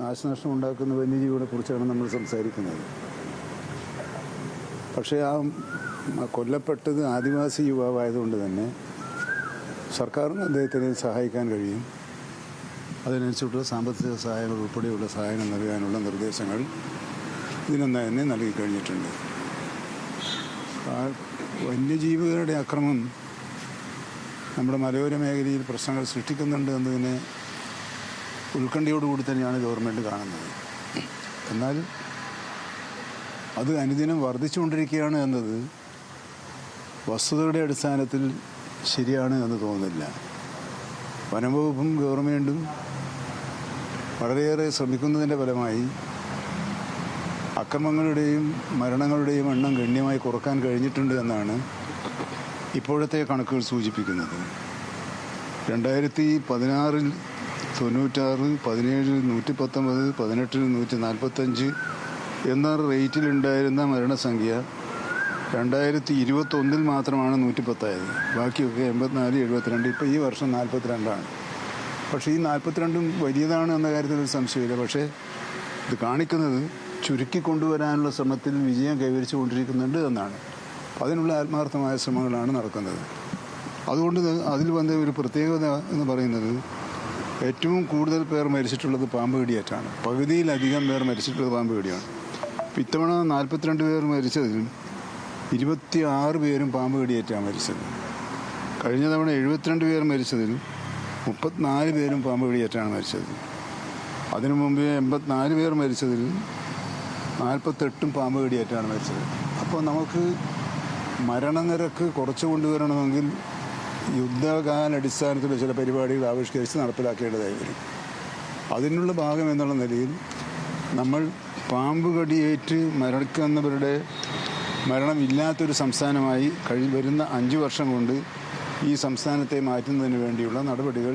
നാശനഷ്ടം ഉണ്ടാക്കുന്ന വന്യജീവികളെ കുറിച്ചാണ് നമ്മൾ സംസാരിക്കുന്നത്. പക്ഷേ ആ കൊല്ലപ്പെട്ടത് ആദിവാസി യുവാവായതുകൊണ്ട് തന്നെ സർക്കാരിന് അദ്ദേഹത്തിന് സഹായിക്കാൻ കഴിയും. അതിനനുസരിച്ചുള്ള സാമ്പത്തിക സഹായങ്ങൾ ഉൾപ്പെടെയുള്ള സഹായങ്ങൾ നൽകാനുള്ള നിർദ്ദേശങ്ങൾ ഇതിനൊന്ന് തന്നെ നൽകിക്കഴിഞ്ഞിട്ടുണ്ട് ആ വന്യജീവികളുടെ അക്രമം നമ്മുടെ മലയോര മേഖലയിൽ പ്രശ്നങ്ങൾ സൃഷ്ടിക്കുന്നുണ്ട് എന്നതിനെ ഉത്കണ്ഠയോടുകൂടി തന്നെയാണ് ഗവൺമെന്റ് കാണുന്നത്. എന്നാൽ അത് അനുദിനം വർദ്ധിച്ചുകൊണ്ടിരിക്കുകയാണ് എന്നത് വസ്തുതയുടെ അടിസ്ഥാനത്തിൽ ശരിയാണ് എന്ന് തോന്നുന്നില്ല. വനംവകുപ്പും ഗവൺമെന്റും വളരെയേറെ ശ്രമിക്കുന്നതിന്റെ ഫലമായി അക്രമങ്ങളുടെയും മരണങ്ങളുടെയും എണ്ണം ഗണ്യമായി കുറയ്ക്കാൻ കഴിഞ്ഞിട്ടുണ്ട് എന്നാണ് ഇപ്പോഴത്തെ കണക്കുകൾ സൂചിപ്പിക്കുന്നത്. രണ്ടായിരത്തി പതിനാറിൽ തൊണ്ണൂറ്റാറ് പതിനേഴ് നൂറ്റി പത്തൊമ്പത് പതിനെട്ടിൽ നൂറ്റി നാൽപ്പത്തഞ്ച് എന്ന റേറ്റിലുണ്ടായിരുന്ന മരണസംഖ്യ രണ്ടായിരത്തി ഇരുപത്തൊന്നിൽ മാത്രമാണ് നൂറ്റി പത്തായത് ബാക്കിയൊക്കെ എൺപത്തിനാല് എഴുപത്തിരണ്ട്. ഇപ്പോൾ ഈ വർഷം നാൽപ്പത്തിരണ്ടാണ് പക്ഷേ ഈ നാൽപ്പത്തിരണ്ടും വലിയതാണ് എന്ന കാര്യത്തിൽ ഒരു സംശയമില്ല പക്ഷേ ഇത് കാണിക്കുന്നത് ചുരുക്കി കൊണ്ടുവരാനുള്ള ശ്രമത്തിൽ വിജയം കൈവരിച്ചു കൊണ്ടിരിക്കുന്നുണ്ട് എന്നാണ്. അതിനുള്ള ആത്മാർത്ഥമായ ശ്രമങ്ങളാണ് നടക്കുന്നത്. അതുകൊണ്ട് അതിൽ വന്ന ഒരു പ്രത്യേകത എന്ന് പറയുന്നത് ഏറ്റവും കൂടുതൽ പേർ മരിച്ചിട്ടുള്ളത് പാമ്പ് കടിയേറ്റാണ്. പകുതിയിലധികം പേർ മരിച്ചിട്ടുള്ളത് പാമ്പ് കടിയാണ്. ഇത്തവണ നാൽപ്പത്തിരണ്ട് പേർ മരിച്ചതിൽ ഇരുപത്തി ആറ് പേരും പാമ്പ് കടിയേറ്റാണ് മരിച്ചത്. കഴിഞ്ഞ തവണ എഴുപത്തിരണ്ട് പേർ മരിച്ചതിൽ മുപ്പത്തിനാല് പേരും പാമ്പ് കടിയേറ്റാണ് മരിച്ചത്. അതിനു മുമ്പേ എൺപത്തിനാല് പേർ മരിച്ചതിൽ നാൽപ്പത്തെട്ടും പാമ്പ് കടിയേറ്റാണ് മരിച്ചത്. അപ്പോൾ നമുക്ക് മരണനിരക്ക് കുറച്ച് കൊണ്ടുവരണമെങ്കിൽ യുദ്ധകാലടിസ്ഥാനത്തിൽ ചില പരിപാടികൾ ആവിഷ്കരിച്ച് നടപ്പിലാക്കേണ്ടതായി വരും അതിനുള്ള ഭാഗം എന്നുള്ള നിലയിൽ നമ്മൾ പാമ്പ് കടിയേറ്റ് മരണിക്കുന്നവരുടെ മരണമില്ലാത്തൊരു സംസ്ഥാനമായി കഴി വരുന്ന അഞ്ച് വർഷം കൊണ്ട് ഈ സംസ്ഥാനത്തെ മാറ്റുന്നതിന് വേണ്ടിയുള്ള നടപടികൾ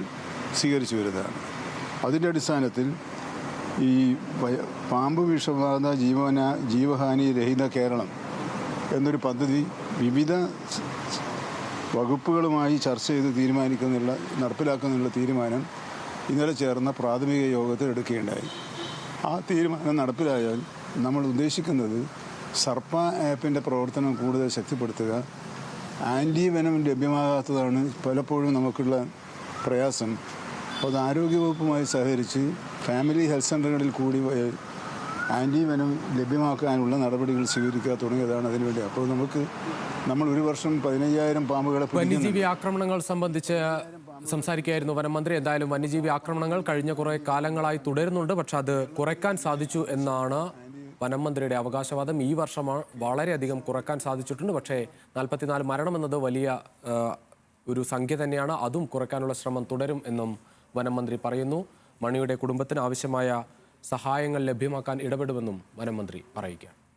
സ്വീകരിച്ചു വരുന്നതാണ്. അതിന്റെ അടിസ്ഥാനത്തിൽ ഈ പാമ്പ് വിഷബാധ ജീവന ജീവഹാനി രഹിത കേരളം എന്നൊരു പദ്ധതി വിവിധ വകുപ്പുകളുമായി ചർച്ച ചെയ്ത് തീരുമാനിക്കുന്നുള്ള നടപ്പിലാക്കുന്നുള്ള തീരുമാനം ഇന്നലെ ചേർന്ന പ്രാഥമിക യോഗത്തിൽ എടുക്കുകയുണ്ടായി. ആ തീരുമാനം നടപ്പിലായാൽ നമ്മൾ ഉദ്ദേശിക്കുന്നത് സർപ്പ ആപ്പിന്റെ പ്രവർത്തനം കൂടുതൽ ശക്തിപ്പെടുത്തുക. ആന്റി വെനം ലഭ്യമാകാത്തതാണ് പലപ്പോഴും നമുക്കുള്ള പ്രയാസം. അപ്പോൾ അത് ആരോഗ്യവകുപ്പുമായി സഹകരിച്ച് ഫാമിലി ഹെൽത്ത് സെന്ററുകളിൽ കൂടി വ- ആന്റി വെനം ലഭ്യമാക്കാനുള്ള നടപടികൾ സ്വീകരിക്കുക തുടങ്ങിയതാണ് അതിനുവേണ്ടി അപ്പോൾ നമുക്ക് നമ്മൾ ഒരു വർഷം പതിനയ്യായിരം പാമ്പുകളെ. വന്യജീവി ആക്രമണങ്ങൾ സംബന്ധിച്ച് സംസാരിക്കുകയായിരുന്നു വനം മന്ത്രി എന്തായാലും വന്യജീവി ആക്രമണങ്ങൾ കഴിഞ്ഞ കുറെ കാലങ്ങളായി തുടരുന്നുണ്ട്. പക്ഷെ അത് കുറയ്ക്കാൻ സാധിച്ചു എന്നാണ് വനം മന്ത്രിയുടെ അവകാശവാദം. ഈ വർഷമാണ് വളരെയധികം കുറയ്ക്കാൻ സാധിച്ചിട്ടുണ്ട്. പക്ഷേ നാൽപ്പത്തിനാല് മരണം എന്നത് വലിയ ഒരു സംഖ്യ തന്നെയാണ്. അതും കുറയ്ക്കാനുള്ള ശ്രമം തുടരും എന്നും വനം മന്ത്രി പറയുന്നു. മണിയുടെ കുടുംബത്തിന് ആവശ്യമായ സഹായങ്ങൾ ലഭ്യമാക്കാൻ ഇടപെടുമെന്നും വനം മന്ത്രി പറയുകയാണ്